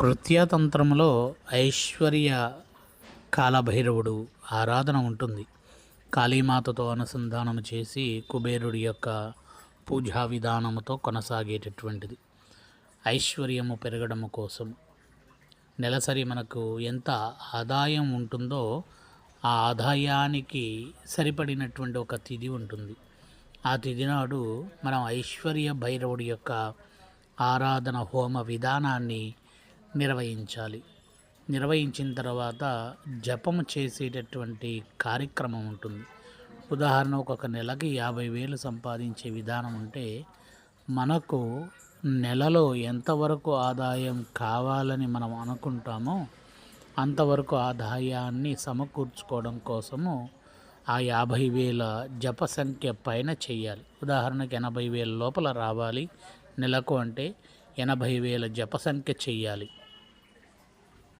కృత్యతంత్రంలో ఐశ్వర్య కాలభైరవుడు ఆరాధన ఉంటుంది. కాళీమాతతో అనుసంధానం చేసి కుబేరుడి యొక్క పూజా విధానముతో కొనసాగేటటువంటిది. ఐశ్వర్యము పెరగడము కోసం నెలసరి మనకు ఎంత ఆదాయం ఉంటుందో ఆ ఆదాయానికి సరిపడినటువంటి ఒక తిథి ఉంటుంది. ఆ తిథి నాడు మనం ఐశ్వర్య భైరవుడి యొక్క ఆరాధన హోమ విధానాన్ని నిర్వహించాలి. నిర్వహించిన తర్వాత జపం చేసేటటువంటి కార్యక్రమం ఉంటుంది. ఉదాహరణకు ఒక నెలకి యాభై వేలు సంపాదించే విధానం ఉంటే మనకు నెలలో ఎంతవరకు ఆదాయం కావాలని మనం అనుకుంటామో అంతవరకు ఆదాయాన్ని సమకూర్చుకోవడం కోసము ఆ యాభై వేల జప సంఖ్య పైన చేయాలి. ఉదాహరణకి ఎనభై వేల లోపల రావాలి. నెలకు అంటే ఎనభై వేల జపసంఖ్య చెయ్యాలి.